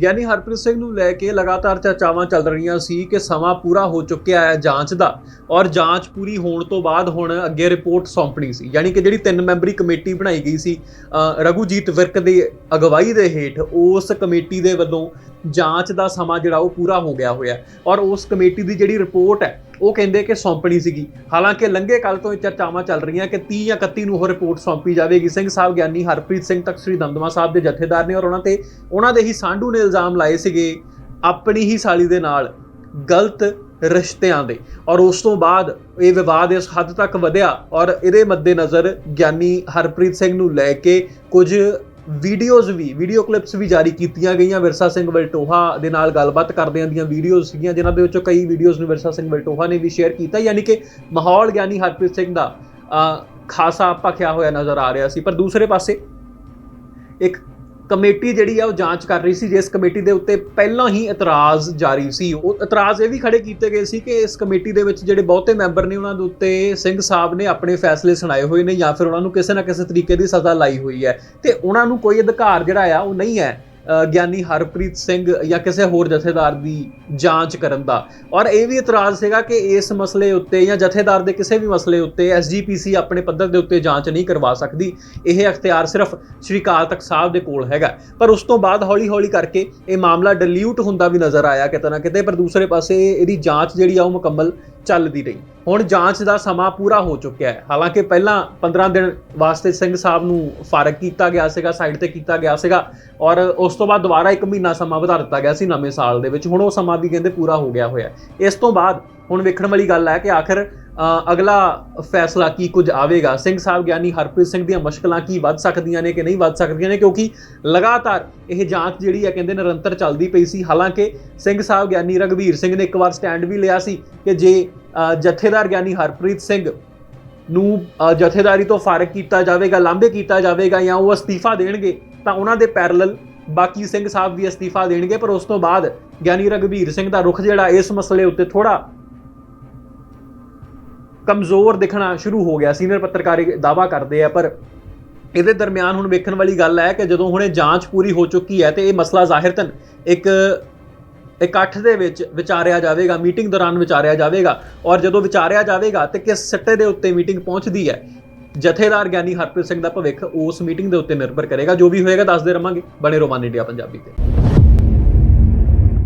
ਗਿਆਨੀ ਹਰਪ੍ਰੀਤ ਸਿੰਘ ਨੂੰ ਲੈ ਕੇ ਲਗਾਤਾਰ ਚਰਚਾਵਾਂ ਚੱਲ ਰਹੀਆਂ ਸੀ ਕਿ ਸਮਾਂ ਪੂਰਾ ਹੋ ਚੁੱਕਿਆ ਹੈ ਜਾਂਚ ਦਾ ਔਰ ਜਾਂਚ ਪੂਰੀ ਹੋਣ ਤੋਂ ਬਾਅਦ ਹੁਣ ਅੱਗੇ ਰਿਪੋਰਟ ਸੌਂਪਣੀ ਸੀ। ਯਾਨੀ ਕਿ ਜਿਹੜੀ ਤਿੰਨ ਮੈਂਬਰੀ ਕਮੇਟੀ ਬਣਾਈ ਗਈ ਸੀ ਅ, ਰਘੂਜੀਤ ਵਿਰਕ ਦੀ ਅਗਵਾਈ ਦੇ ਹੇਠ ਉਸ ਕਮੇਟੀ ਦੇ ਵੱਲੋਂ ਜਾਂਚ ਦਾ ਸਮਾਂ ਜਿਹੜਾ ਉਹ ਪੂਰਾ ਹੋ ਗਿਆ ਹੋਇਆ ਔਰ ਉਸ ਕਮੇਟੀ ਦੀ ਜਿਹੜੀ ਰਿਪੋਰਟ ਹੈ, ਉਹ ਕਹਿੰਦੇ ਕਿ ਸੌਂਪਣੀ ਸੀਗੀ। ਹਾਲਾਂਕਿ ਲੰਘੇ ਕੱਲ ਤੋਂ ਇਹ ਚਰਚਾਵਾਂ ਚੱਲ ਰਹੀਆਂ ਕਿ 30 ਜਾਂ 31 ਨੂੰ ਉਹ ਰਿਪੋਰਟ ਸੌਂਪੀ ਜਾਵੇਗੀ। ਸਿੰਘ ਸਾਹਿਬ ਗਿਆਨੀ ਹਰਪ੍ਰੀਤ ਸਿੰਘ ਤੱਕ ਸ੍ਰੀ ਦਮਦਮਾ ਸਾਹਿਬ ਦੇ ਜਥੇਦਾਰ ਨੇ ਔਰ ਉਹਨਾਂ ਤੇ ਉਹਨਾਂ ਦੇ ਹੀ ਸਾਂਢੂ ਨੇ ਇਲਜ਼ਾਮ ਲਾਏ ਸੀਗੇ ਆਪਣੀ ਹੀ ਸਾਲੀ ਦੇ ਨਾਲ ਗਲਤ ਰਿਸ਼ਤਿਆਂ ਦੇ। ਔਰ ਉਸ ਤੋਂ ਬਾਅਦ ਇਹ ਵਿਵਾਦ ਇਸ ਹੱਦ ਤੱਕ ਵਧਿਆ ਔਰ ਇਹਦੇ ਮੱਦੇਨਜ਼ਰ ਗਿਆਨੀ ਹਰਪ੍ਰੀਤ ਸਿੰਘ ਨੂੰ ਲੈ ਕੇ ਕੁਝ ਵੀਡੀਓਜ਼ ਵੀ ਵੀਡੀਓ ਕਲਿੱਪਸ ਵੀ ਜਾਰੀ ਕੀਤੀਆਂ ਗਈਆਂ ਵਿਰਸਾ ਸਿੰਘ ਵਲਟੋਹਾ ਦੇ ਨਾਲ ਗੱਲਬਾਤ ਕਰਦਿਆਂ ਦੀਆਂ ਵੀਡੀਓਜ਼ ਸੀਗੀਆਂ, ਜਿਨ੍ਹਾਂ ਦੇ ਵਿੱਚੋਂ ਕਈ ਵੀਡੀਓਜ਼ ਨੂੰ ਵਿਰਸਾ ਸਿੰਘ ਵਲਟੋਹਾ ਨੇ ਵੀ ਸ਼ੇਅਰ ਕੀਤਾ। ਯਾਨੀ ਕਿ ਮਾਹੌਲ ਗਿਆਨੀ ਹਰਪ੍ਰੀਤ ਸਿੰਘ ਦਾ ਖਾਸਾ ਭਖਿਆ ਹੋਇਆ ਨਜ਼ਰ ਆ ਰਿਹਾ ਸੀ। ਪਰ ਦੂਸਰੇ ਪਾਸੇ ਇੱਕ ਕਮੇਟੀ ਜਿਹੜੀ ਆ ਉਹ ਜਾਂਚ ਕਰ ਰਹੀ ਸੀ, ਜਿਸ ਕਮੇਟੀ ਦੇ ਉੱਤੇ ਪਹਿਲਾਂ ਹੀ ਇਤਰਾਜ਼ ਜਾਰੀ ਸੀ। ਉਹ ਇਤਰਾਜ਼ ਇਹ ਵੀ ਖੜੇ ਕੀਤੇ ਗਏ ਸੀ ਕਿ ਇਸ ਕਮੇਟੀ ਦੇ ਵਿੱਚ ਜਿਹੜੇ ਬਹੁਤੇ ਮੈਂਬਰ ਨੇ, ਉਹਨਾਂ ਦੇ ਉੱਤੇ ਸਿੰਘ ਸਾਹਿਬ ਨੇ ਆਪਣੇ ਫੈਸਲੇ ਸੁਣਾਏ ਹੋਏ ਨੇ ਜਾਂ ਫਿਰ ਉਹਨਾਂ ਨੂੰ ਕਿਸੇ ਨਾ ਕਿਸੇ ਤਰੀਕੇ ਦੀ ਸਜ਼ਾ ਲਾਈ ਹੋਈ ਹੈ। ਤੇ ਉਹਨਾਂ ਨੂੰ ਕੋਈ ਅਧਿਕਾਰ ਜਿਹੜਾ ਆ, ਉਹ ਨਹੀਂ ਹੈ। ਗਿਆਨੀ ਹਰਪ੍ਰੀਤ ਸਿੰਘ ਜਾਂ ਕਿਸੇ ਹੋਰ ਜਥੇਦਾਰ ਦੀ ਜਾਂਚ ਕਰਨ ਦਾ। ਔਰ ਇਹ ਵੀ ਇਤਰਾਜ਼ ਸੀਗਾ ਕਿ ਇਸ ਮਸਲੇ ਉੱਤੇ ਜਾਂ ਜਥੇਦਾਰ ਦੇ ਕਿਸੇ ਵੀ ਮਸਲੇ ਉੱਤੇ ਐਸਜੀਪੀਸੀ ਆਪਣੇ ਪੱਧਰ ਦੇ ਉੱਤੇ ਜਾਂਚ ਨਹੀਂ ਕਰਵਾ ਸਕਦੀ। ਇਹ ਅਖਤਿਆਰ ਸਿਰਫ ਸ਼੍ਰੀ ਕਾਲ ਤਖਤ ਸਾਹਿਬ ਦੇ ਕੋਲ ਹੈਗਾ। ਪਰ ਉਸ ਤੋਂ ਬਾਅਦ ਹੌਲੀ-ਹੌਲੀ ਕਰਕੇ ਇਹ ਮਾਮਲਾ ਡਿਲੀਊਟ ਹੁੰਦਾ ਵੀ ਨਜ਼ਰ ਆਇਆ ਕਿਤੇ ਨਾ ਕਿਤੇ, ਪਰ ਦੂਸਰੇ ਪਾਸੇ ਇਹਦੀ ਜਾਂਚ ਜਿਹੜੀ ਆ ਉਹ ਮੁਕੰਮਲ ਚੱਲਦੀ ਰਹੀ। ਹੁਣ ਜਾਂਚ ਦਾ ਸਮਾਂ ਪੂਰਾ ਹੋ ਚੁੱਕਿਆ ਹੈ। ਹਾਲਾਂਕਿ ਪਹਿਲਾਂ 15 ਦਿਨ ਵਾਸਤੇ ਸਿੰਘ ਸਾਹਿਬ ਨੂੰ ਫਾਰਗ ਕੀਤਾ ਗਿਆ ਸੀਗਾ ਸਾਈਡ ਤੇ ਕੀਤਾ ਗਿਆ ਸੀਗਾ। ਔਰ ਉਸ ਉਸ ਤੋਂ ਬਾਅਦ ਦੁਬਾਰਾ ਇੱਕ ਮਹੀਨਾ ਸਮਾਂ ਵਧਾ ਦਿੱਤਾ ਗਿਆ ਸੀ ਨਵੇਂ ਸਾਲ ਦੇ ਵਿੱਚ। ਹੁਣ ਉਹ ਸਮਾਂ ਵੀ ਕਹਿੰਦੇ ਪੂਰਾ ਹੋ ਗਿਆ ਹੋਇਆ ਇਸ ਤੋਂ ਬਾਅਦ ਹੁਣ ਵੇਖਣ ਵਾਲੀ ਗੱਲ ਹੈ ਕਿ ਆਖਰ ਅਗਲਾ ਫੈਸਲਾ ਕੀ ਕੁਝ ਆਵੇਗਾ? ਸਿੰਘ ਸਾਹਿਬ ਗਿਆਨੀ ਹਰਪ੍ਰੀਤ ਸਿੰਘ ਦੀਆਂ ਮੁਸ਼ਕਲਾਂ ਕੀ ਵੱਧ ਸਕਦੀਆਂ ਨੇ ਕਿ ਨਹੀਂ ਵੱਧ ਸਕਦੀਆਂ ਨੇ? ਕਿਉਂਕਿ ਲਗਾਤਾਰ ਇਹ ਜਾਂਚ ਜਿਹੜੀ ਹੈ ਕਹਿੰਦੇ ਨਿਰੰਤਰ ਚੱਲਦੀ ਪਈ ਸੀ। ਹਾਲਾਂਕਿ ਸਿੰਘ ਸਾਹਿਬ ਗਿਆਨੀ ਰਗਵੀਰ ਸਿੰਘ ਨੇ ਇੱਕ ਵਾਰ ਸਟੈਂਡ ਵੀ ਲਿਆ ਸੀ ਕਿ ਜੇ ਜਥੇਦਾਰ ਗਿਆਨੀ ਹਰਪ੍ਰੀਤ ਸਿੰਘ ਨੂੰ ਜਥੇਦਾਰੀ ਤੋਂ ਫਾਰਗ ਕੀਤਾ ਜਾਵੇਗਾ, ਲਾਂਭੇ ਕੀਤਾ ਜਾਵੇਗਾ ਜਾਂ ਉਹ ਅਸਤੀਫਾ ਦੇਣਗੇ, ਤਾਂ ਉਹਨਾਂ ਦੇ ਪੈਰਲਲ ਬਾਕੀ ਸਿੰਘ ਸਾਹਿਬ ਵੀ ਅਸਤੀਫਾ ਦੇਣਗੇ, ਪਰ ਉਸ ਤੋਂ ਬਾਅਦ ਗਿਆਨੀ ਰਗਵੀਰ ਸਿੰਘ ਦਾ ਰੁਖ ਜਿਹੜਾ ਇਸ ਮਸਲੇ ਉੱਤੇ ਥੋੜਾ ਕਮਜ਼ੋਰ ਦਿਖਣਾ ਸ਼ੁਰੂ ਹੋ ਗਿਆ। ਸੀਨੀਅਰ ਪੱਤਰਕਾਰ ਇਹ ਦਾਵਾ ਕਰਦੇ ਆ, ਪਰ ਇਹਦੇ ਦਰਮਿਆਨ ਹੁਣ ਵੇਖਣ ਵਾਲੀ ਗੱਲ ਹੈ ਕਿ ਜਦੋਂ ਹੁਣੇ ਜਾਂਚ ਪੂਰੀ ਹੋ ਚੁੱਕੀ ਹੈ ਤੇ ਇਹ ਮਸਲਾ ਜ਼ਾਹਿਰਤਨ ਇੱਕ ਇਕੱਠ ਦੇ ਵਿੱਚ ਵਿਚਾਰਿਆ ਜਾਵੇਗਾ, ਮੀਟਿੰਗ ਦੌਰਾਨ ਵਿਚਾਰਿਆ ਜਾਵੇਗਾ ਔਰ ਜਦੋਂ ਵਿਚਾਰਿਆ ਜਾਵੇਗਾ ਤੇ ਕਿਸ ਸੱਟੇ ਦੇ ਉੱਤੇ ਮੀਟਿੰਗ ਪਹੁੰਚਦੀ ਹੈ ਜਥੇਦਾਰ ਗਿਆਨੀ ਹਰਪ੍ਰੀਤ ਸਿੰਘ ਦਾ ਭਵਿੱਖ ਉਸ ਮੀਟਿੰਗ ਦੇ ਉੱਤੇ ਨਿਰਭਰ ਕਰੇਗਾ। ਜੋ ਵੀ ਹੋਏਗਾ, ਦੱਸਦੇ ਰਵਾਂਗੇ। ਬਣੇ ਰੋਮਾਨ ਇੰਡੀਆ ਪੰਜਾਬੀ ਤੇ।